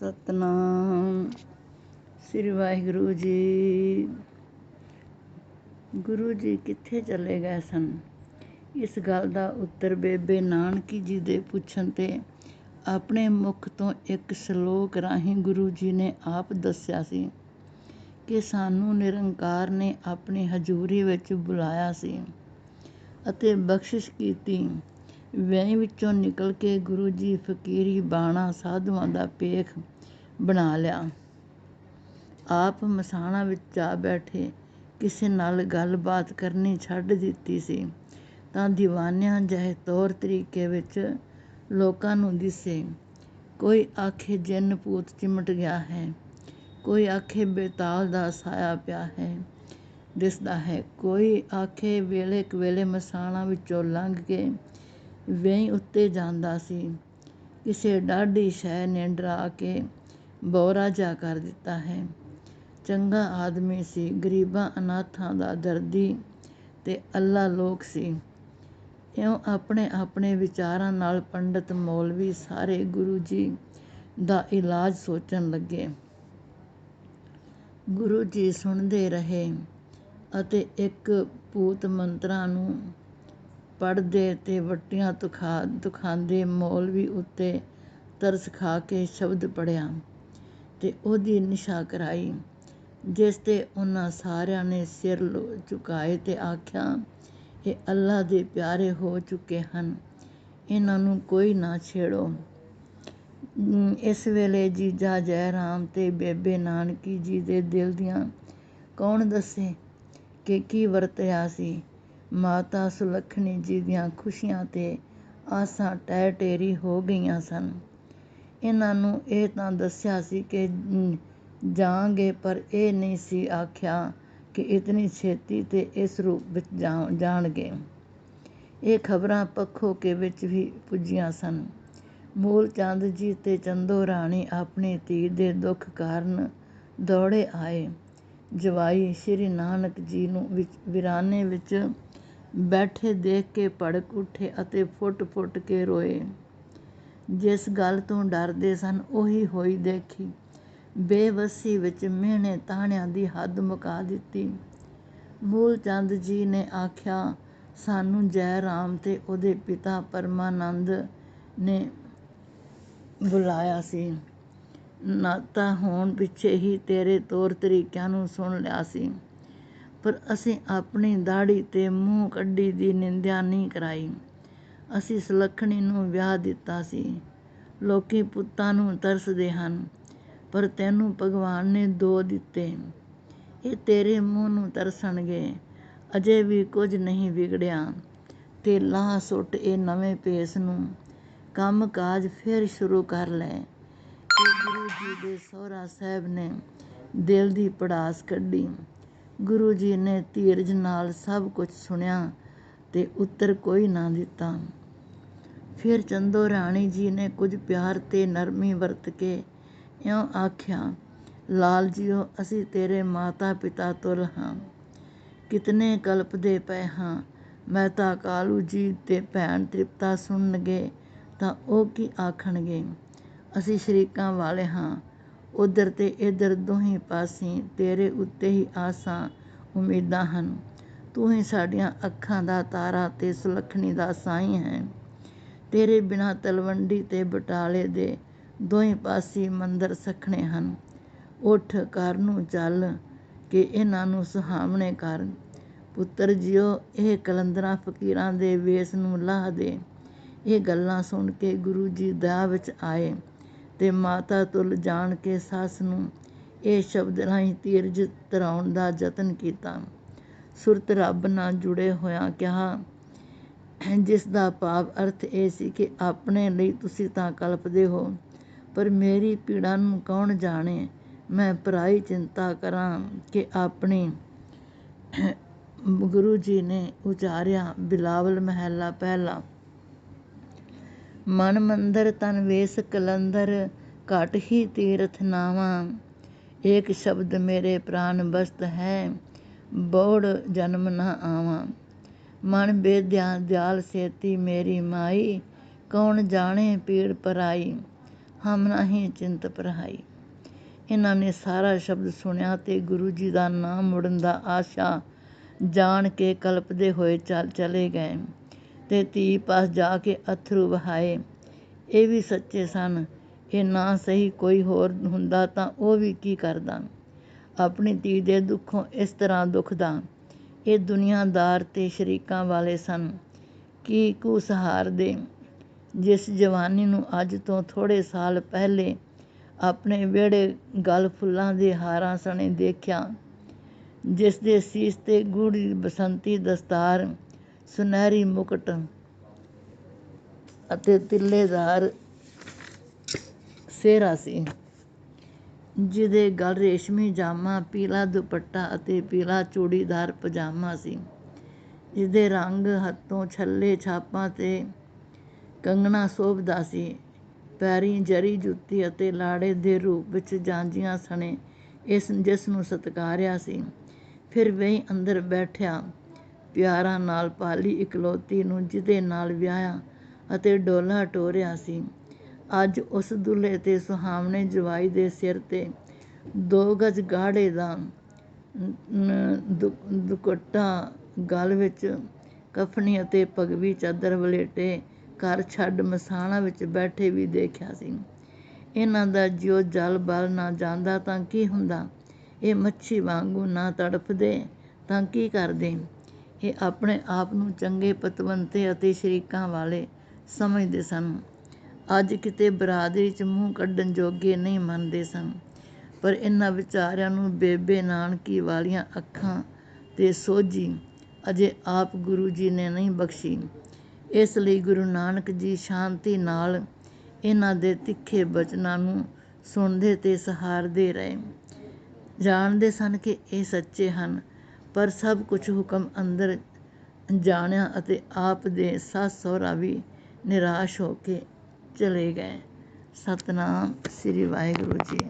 ਸਤਨਾਮ। ਸ੍ਰੀ ਵਾਹਿਗੁਰੂ ਜੀ। ਗੁਰੂ ਜੀ ਕਿੱਥੇ ਚਲੇ ਗਏ ਸਨ? ਇਸ ਗੱਲ ਦਾ ਉੱਤਰ ਬੇਬੇ ਨਾਨਕੀ ਜੀ ਦੇ ਪੁੱਛਣ ਤੇ ਆਪਣੇ ਮੁਖ ਤੋਂ ਇੱਕ ਸ਼ਲੋਕ ਰਾਹੀਂ ਗੁਰੂ ਜੀ ਨੇ ਆਪ ਦੱਸਿਆ ਸੀ ਕਿ ਸਾਨੂੰ ਨਿਰੰਕਾਰ ਨੇ ਆਪਣੀ ਹਜ਼ੂਰੀ ਵਿੱਚ ਬੁਲਾਇਆ ਸੀ ਅਤੇ ਬਖਸ਼ਿਸ਼ ਕੀਤੀ ਵਿਆਹ ਵਿੱਚੋਂ ਨਿਕਲ ਕੇ ਗੁਰੂ ਜੀ ਫਕੀਰੀ ਬਾਣਾ ਸਾਧੂਆਂ ਦਾ ਪੇਖ ਬਣਾ ਲਿਆ। ਆਪ ਮਸਾਣਾ ਵਿੱਚ ਜਾ ਬੈਠੇ ਕਿਸੇ ਨਾਲ ਗੱਲਬਾਤ ਕਰਨੀ ਛੱਡ ਦਿੱਤੀ ਸੀ। ਤਾਂ ਦੀਵਾਨਿਆਂ ਜਿਹੇ ਤੌਰ ਤਰੀਕੇ ਵਿੱਚ ਲੋਕਾਂ ਨੂੰ ਦਿਸੇ। ਕੋਈ ਆਖੇ ਜਿੰਨ ਪੂਤ ਚਿਮਟ ਗਿਆ ਹੈ, ਕੋਈ ਆਖੇ ਬੇਤਾਲ ਦਾ ਸਾਇਆ ਪਿਆ ਹੈ, ਦਿਸਦਾ ਹੈ। ਕੋਈ ਆਖੇ ਵੇਲੇ ਕਵੇਲੇ ਮਸਾਣਾ ਵਿੱਚੋਂ ਲੰਘ ਕੇ ਵੇਈ ਉੱਤੇ ਜਾਂਦਾ ਸੀ। ਕਿਸੇ ਡਾਢੀ ਸ਼ੈ ਨੇ ਡਰਾ ਕੇ ਬੋਰਾ ਜਾ ਕਰ ਦਿੱਤਾ ਹੈ। ਚੰਗਾ ਆਦਮੀ ਸੀ, ਗਰੀਬਾਂ ਅਨਾਥਾਂ ਦਾ ਦਰਦੀ ਤੇ ਅੱਲਾ ਲੋਕ ਸੀ। ਇਉਂ ਆਪਣੇ ਆਪਣੇ ਵਿਚਾਰਾਂ ਨਾਲ ਪੰਡਤ ਮੌਲਵੀ ਸਾਰੇ ਗੁਰੂ ਜੀ ਦਾ ਇਲਾਜ ਸੋਚਣ ਲੱਗੇ। ਗੁਰੂ ਜੀ ਸੁਣਦੇ ਰਹੇ ਅਤੇ ਇੱਕ ਭੂਤ ਮੰਤਰਾਂ ਨੂੰ ਪੜ੍ਹਦੇ ਅਤੇ ਵੱਟੀਆਂ ਤੁਖਾ ਦੁਖਾਂਦੇ ਮੌਲਵੀ ਉੱਤੇ ਤਰਸ ਖਾ ਕੇ ਸ਼ਬਦ ਪੜ੍ਹਿਆ ਅਤੇ ਉਹਦੀ ਨਿਸ਼ਾ ਕਰਾਈ, ਜਿਸ ਤੇ ਉਹਨਾਂ ਸਾਰਿਆਂ ਨੇ ਸਿਰ ਝੁਕਾਏ ਅਤੇ ਆਖਿਆ ਇਹ ਅੱਲਾ ਦੇ ਪਿਆਰੇ ਹੋ ਚੁੱਕੇ ਹਨ, ਇਹਨਾਂ ਨੂੰ ਕੋਈ ਨਾ ਛੇੜੋ। ਇਸ ਵੇਲੇ ਜੀਜਾ ਜੈ ਰਾਮ ਅਤੇ ਬੇਬੇ ਨਾਨਕੀ ਜੀ ਦੇ ਦਿਲ ਦੀਆਂ ਕੌਣ ਦੱਸੇ ਕਿ ਕੀ ਵਰਤਿਆ ਸੀ? ਮਾਤਾ ਸੁਲੱਖਣੀ ਜੀ ਦੀਆਂ ਖੁਸ਼ੀਆਂ ਤੇ ਆਸਾਂ ਟਹਿ ਟੇਰੀ ਹੋ ਗਈਆਂ ਸਨ। ਇਹਨਾਂ ਨੂੰ ਇਹ ਤਾਂ ਦੱਸਿਆ ਸੀ ਕਿ ਜਾਵਾਂਗੇ, ਪਰ ਇਹ ਨਹੀਂ ਸੀ ਆਖਿਆ ਕਿ ਇਤਨੀ ਛੇਤੀ ਤੇ ਇਸ ਰੂਪ ਵਿੱਚ ਜਾਣਗੇ। ਇਹ ਖਬਰਾਂ ਪੱਖੋ ਕੇ ਵਿੱਚ ਵੀ ਪੁੱਜੀਆਂ ਸਨ। ਮੂਲ ਚੰਦ ਜੀ ਤੇ ਚੰਦੋ ਰਾਣੀ ਆਪਣੀ ਧੀ ਦੇ ਦੁੱਖ ਕਾਰਨ ਦੌੜੇ ਆਏ। ਜਵਾਈ ਸ਼੍ਰੀ ਨਾਨਕ ਜੀ ਨੂੰ ਵਿਰਾਨੇ ਵਿੱਚ ਬੈਠੇ ਦੇਖ ਕੇ ਭੜਕ ਉੱਠੇ ਅਤੇ ਫੁੱਟ-ਫੁੱਟ ਕੇ ਰੋਏ। ਜਿਸ ਗੱਲ ਤੋਂ ਡਰਦੇ ਸਨ, ਉਹੀ ਹੋਈ ਦੇਖੀ। ਬੇਵਸੀ ਵਿੱਚ ਮਿਹਣੇ ਤਾਣਿਆਂ ਦੀ ਹੱਦ ਮੁਕਾ ਦਿੱਤੀ। ਮੂਲ ਚੰਦ ਜੀ ਨੇ ਆਖਿਆ, ਸਾਨੂੰ ਜੈ ਰਾਮ ਤੇ ਉਹਦੇ ਪਿਤਾ ਪਰਮਾਨੰਦ ਨੇ ਬੁਲਾਇਆ ਸੀ। ਨਾਤਾ ਹੋਣ ਪਿੱਛੇ ਹੀ ਤੇਰੇ ਤੌਰ ਤਰੀਕਿਆਂ ਨੂੰ ਸੁਣ ਲਿਆ ਸੀ। ਪਰ ਅਸੀਂ ਆਪਣੀ ਦਾੜੀ ਤੇ ਮੂੰਹ ਕੱਢੀ ਦੀ ਨਿੰਦਿਆ ਨਹੀਂ ਕਰਾਈ। ਅਸੀਂ ਸੁਲੱਖਣੀ ਨੂੰ ਵਿਆਹ ਦਿੱਤਾ ਸੀ। ਲੋਕੀ ਪੁੱਤਾਂ ਨੂੰ ਤਰਸਦੇ ਹਨ, ਪਰ ਤੈਨੂੰ ਭਗਵਾਨ ਨੇ ਦੋ ਦਿੱਤੇ। ਇਹ ਤੇਰੇ ਮੂੰਹ ਨੂੰ ਤਰਸਣਗੇ, ਅਜੇ ਵੀ ਕੁਝ ਨਹੀਂ ਵਿਗੜਿਆ। ਤੇ ਲਾਹ ਸੁੱਟ ਇਹ ਨਵੇਂ ਭੇਸ ਨੂੰ। ਕੰਮ ਕਾਜ ਫਿਰ ਸ਼ੁਰੂ ਕਰ ਲੈ। ਕਿ ਗੁਰੂ ਜੀ ਦੇ ਸੋਹਰਾ ਸਾਹਿਬ ਨੇ ਦਿਲ ਦੀ ਪੜਾਸ ਕੱਢੀ। ਗੁਰੂ ਜੀ ਨੇ ਧੀਰਜ ਨਾਲ ਸਭ ਕੁਝ ਸੁਣਿਆ ਤੇ ਉੱਤਰ ਕੋਈ ਨਾ ਦਿੱਤਾ। ਫਿਰ ਚੰਦੋ ਰਾਣੀ ਜੀ ਨੇ ਕੁਝ ਪਿਆਰ ਤੇ ਨਰਮੀ ਵਰਤ ਕੇ ਇਉਂ ਆਖਿਆ, ਲਾਲ ਜੀਓ, ਅਸੀਂ ਤੇਰੇ ਮਾਤਾ ਪਿਤਾ ਤੁਲ ਹਾਂ ਕਿਤਨੇ ਕਲਪਦੇ ਪਏ ਹਾਂ। ਮੈਂ ਕਾਲੂ ਜੀ ਤੇ ਭੈਣ ਤ੍ਰਿਪਤਾ ਸੁਣਨਗੇ ਤਾਂ ਉਹ ਕੀ ਆਖਣਗੇ? ਅਸੀਂ ਸ਼ਰੀਕਾਂ ਵਾਲੇ ਹਾਂ। ਉਧਰ ਤੇ ਇਧਰ ਦੋਹੀਂ ਪਾਸੇ ਤੇਰੇ ਉੱਤੇ ਹੀ ਆਸਾਂ ਉਮੀਦਾਂ ਹਨ। ਤੂੰ ਹੀ ਸਾਡੀਆਂ ਅੱਖਾਂ ਦਾ ਤਾਰਾ ਤੇ ਸੁਲੱਖਣੀ ਦਾ ਸਾਈਂ ਹੈ। ਤੇਰੇ ਬਿਨਾਂ ਤਲਵੰਡੀ ਤੇ ਬਟਾਲੇ ਦੇ ਦੋਹੀਂ ਪਾਸੇ ਮੰਦਰ ਸੱਖਣੇ ਹਨ। ਉੱਠ ਘਰ ਨੂੰ ਚੱਲ ਕੇ ਇਹਨਾਂ ਨੂੰ ਸੁਹਾਵਣੇ ਕਰ। ਪੁੱਤਰ ਜਿਉ ਇਹ ਕਲੰਦਰਾਂ ਫਕੀਰਾਂ ਦੇ ਵੇਸ ਨੂੰ ਲਾਹ ਦੇ। ਇਹ ਗੱਲਾਂ ਸੁਣ ਕੇ ਗੁਰੂ ਜੀ ਦਇਆ ਵਿੱਚ ਆਏ। ਤੇ ਮਾਤਾ ਤੁਲ ਜਾਣ ਕੇ ਸੱਸ ਨੂੰ ਇਹ ਸ਼ਬਦ ਰਾਹੀਂ ਧੀਰਜ ਧਰਾਉਣ ਦਾ ਯਤਨ ਕੀਤਾ। ਸੁਰਤ ਰੱਬ ਨਾਲ ਜੁੜੇ ਹੋਇਆਂ ਕਿਹਾ, ਜਿਸ ਦਾ ਭਾਵ ਅਰਥ ਇਹ ਸੀ ਕਿ ਆਪਣੇ ਲਈ ਤੁਸੀਂ ਤਾਂ ਕਲਪਦੇ ਹੋ, ਪਰ ਮੇਰੀ ਪੀੜਾ ਨੂੰ ਕੌਣ ਜਾਣੇ? ਮੈਂ ਪਰਾਈ ਚਿੰਤਾ ਕਰਾਂ ਕਿ ਆਪਣੀ ਗੁਰੂ ਜੀ ਨੇ ਉਚਾਰਿਆ ਬਿਲਾਵਲ ਮਹਿਲਾ ਪਹਿਲਾ। ਮਨ ਮੰਦਰ ਤਨ ਵੇਸ ਕਲੰਦਰ, ਘਟ ਹੀ ਤੀਰਥ ਨਾਵਾਂ। ਏਕ ਸ਼ਬਦ ਮੇਰੇ ਪ੍ਰਾਨ ਬਸਤ ਹੈ, ਬੋੜ ਜਨਮ ਨਾ ਆਵਾਂ। ਮਨ ਬੇਦਿਆ ਦਿਆਲ ਸੇਤੀ ਮੇਰੀ ਮਾਈ, ਕੌਣ ਜਾਣੇ ਪੀੜ ਪਰਾਈ, ਹਮ ਨਹੀਂ ਚਿੰਤ ਪਰਹਾਈ। ਇਹਨਾਂ ਨੇ ਸਾਰਾ ਸ਼ਬਦ ਸੁਣਿਆ ਤੇ ਗੁਰੂ ਜੀ ਦਾ ਨਾਮ ਮੁੜਨ ਦਾ ਆਸ਼ਾ ਜਾਣ ਕੇ ਕਲਪਦੇ ਹੋਏ ਚੱਲ ਚਲੇ ਗਏ। ਅਤੇ ਧੀ ਪਾਸ ਜਾ ਕੇ ਅੱਥਰੂ ਵਹਾਏ। ਇਹ ਵੀ ਸੱਚੇ ਸਨ। ਇਹ ਨਾ ਸਹੀ ਕੋਈ ਹੋਰ ਹੁੰਦਾ ਤਾਂ ਉਹ ਵੀ ਕੀ ਕਰਦਾ? ਆਪਣੀ ਧੀ ਦੇ ਦੁੱਖੋਂ ਇਸ ਤਰ੍ਹਾਂ ਦੁਖਦਾ। ਇਹ ਦੁਨੀਆਦਾਰ ਤੇ ਸ਼ਰੀਕਾਂ ਵਾਲੇ ਸਨ। ਕੀ ਕੁ ਸਹਾਰ ਦੇ? ਜਿਸ ਜਵਾਨੀ ਨੂੰ ਅੱਜ ਤੋਂ ਥੋੜੇ ਸਾਲ ਪਹਿਲੇ ਆਪਣੇ ਵਿਹੜੇ ਗਲ ਫੁੱਲਾਂ ਦੇ ਹਾਰਾਂ ਸਣੇ ਦੇਖਿਆ। ਜਿਸ ਦੇ ਸੀਸ ਤੇ ਗੂੜੀ ਬਸੰਤੀ ਦਸਤਾਰ ਸੁਨਹਿਰੀ ਮੁਕਟ ਅਤੇ ਤਿੱਲੇਦਾਰ ਸਿਹਰਾ ਸੀ, ਜਿਹਦੇ ਗਲ ਰੇਸ਼ਮੀ ਜਾਮਾ, ਪੀਲਾ ਦੁਪੱਟਾ ਅਤੇ ਪੀਲਾ ਚੂੜੀਦਾਰ ਪਜਾਮਾ ਸੀ, ਜਿਸਦੇ ਰੰਗ ਹੱਥੋਂ ਛੱਲੇ ਛਾਪਾਂ ਤੇ ਕੰਗਣਾ ਸੋਭਦਾ ਸੀ। ਪੈਰੀਂ, ਜਰੀ, ਜੁੱਤੀ ਅਤੇ ਲਾੜੇ ਦੇ ਰੂਪ ਵਿੱਚ ਜਾਂਜੀਆਂ ਸਣੇ ਇਸ ਜਿਸ ਨੂੰ ਸਤਕਾਰਿਆ ਸੀ। ਫਿਰ ਵਹੀਂ ਅੰਦਰ ਬੈਠਿਆ। ਪਿਆਰਾਂ ਨਾਲ ਪਾਲੀ ਇਕਲੌਤੀ ਨੂੰ, ਜਿਹਦੇ ਨਾਲ ਵਿਆਹਿਆ ਅਤੇ ਡੋਲਾ ਟੋਰਿਆ ਸੀ। ਅੱਜ ਉਸ ਦੁੱਲੇ ਤੇ ਸੁਹਾਵਣੇ ਜਵਾਈ ਦੇ ਸਿਰ ਤੇ ਦੋ ਗਜ ਗਾੜੇ ਦਾ ਦੁਕੱਟਾ ਗਲ ਵਿੱਚ ਕਫਨੀ ਅਤੇ ਪਗਵੀ ਚਾਦਰ ਵਲੇਟੇ ਘਰ ਛੱਡ ਮਸਾਣਾ ਵਿੱਚ ਬੈਠੇ ਵੀ ਦੇਖਿਆ ਸੀ। ਇਹਨਾਂ ਦਾ ਜਿਉ ਜਲ ਬਲ ਨਾ ਜਾਂਦਾ ਤਾਂ ਕੀ ਹੁੰਦਾ? ਇਹ ਮੱਛੀ ਵਾਂਗੂ ਨਾ ਤੜਫਦੇ ਤਾਂ ਕੀ ਕਰਦੇ? ਇਹ ਆਪਣੇ ਆਪ ਨੂੰ ਚੰਗੇ ਪਤਵੰਤੇ ਅਤੇ ਸ਼ਰੀਕਾਂ ਵਾਲੇ ਸਮਝਦੇ ਸਨ। ਅੱਜ ਕਿਤੇ ਬਰਾਦਰੀ 'ਚ ਮੂੰਹ ਕੱਢਣ ਜੋਗੇ ਨਹੀਂ ਮੰਨਦੇ ਸਨ, ਪਰ ਇਹਨਾਂ ਵਿਚਾਰਿਆਂ ਨੂੰ ਬੇਬੇ ਨਾਨਕੀ ਵਾਲੀਆਂ ਅੱਖਾਂ ਤੇ ਸੋਝੀ ਅਜੇ ਆਪ ਗੁਰੂ ਜੀ ਨੇ ਨਹੀਂ ਬਖਸ਼ੀ। ਇਸ ਲਈ ਗੁਰੂ ਨਾਨਕ ਜੀ ਸ਼ਾਂਤੀ ਨਾਲ ਇਹਨਾਂ ਦੇ ਤਿੱਖੇ ਬਚਨਾਂ ਨੂੰ ਸੁਣਦੇ ਤੇ ਸਹਾਰਦੇ ਰਹੇ। ਜਾਣਦੇ ਸਨ ਕਿ ਇਹ ਸੱਚੇ ਹਨ ਪਰ ਸਭ ਕੁਝ ਹੁਕਮ ਅੰਦਰ ਜਾਣਿਆ ਅਤੇ ਆਪ ਦੇ ਸੱਸ ਸਹੁਰਾ ਵੀ ਨਿਰਾਸ਼ ਹੋ ਕੇ ਚਲੇ ਗਏ। ਸਤਨਾਮ ਸ੍ਰੀ ਵਾਹਿਗੁਰੂ ਜੀ।